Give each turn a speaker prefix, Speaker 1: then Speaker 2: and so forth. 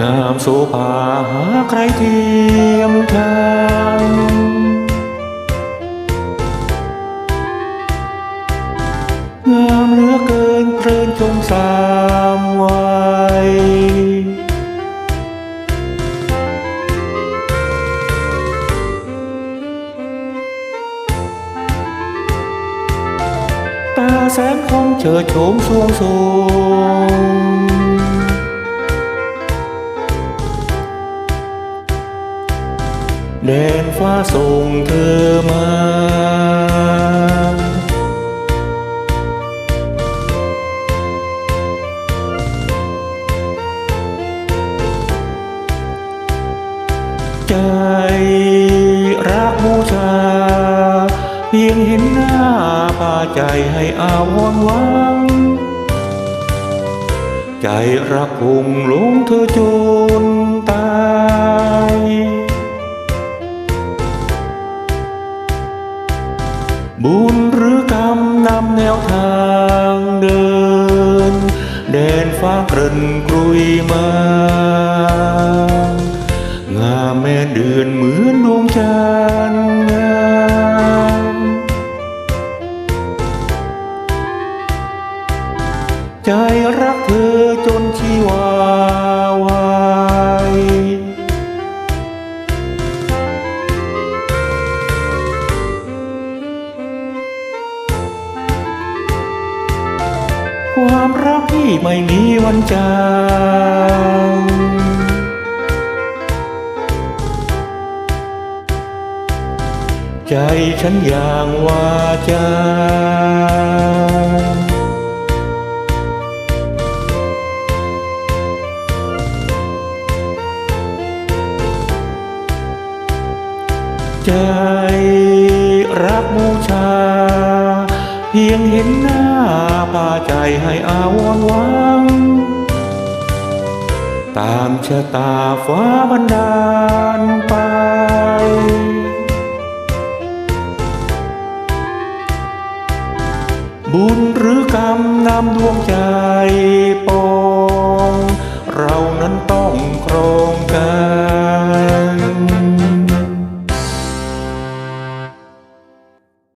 Speaker 1: งามโสภาหาใครเทียมทางงามเหลือเกินเพลินชมสามวัยตาแสนคงเฉิดโฉมสวงสูง แดนฟ้าส่งเธอมาใจรักบูชา เพียงเห็นหน้าพาใจให้อาวรวัง ใจรักคงหลงเธอจนตาย บุญหรือกรรมนำแนวทางเดิน แดนฟ้าเกริ่นกรุยมา งามแม่เดือนเหมือนดวงจันทร์งามใจรักเธอจนชีวา ความรักที่ไม่มีวันจางใจฉันอย่างว่าจาใจรักบูชา เพียงเห็นหน้าพา ใจให้อาวรวัง ตามชะตาฟ้าบันดาลไปบุญหรือกรรมนำดวงใจปอ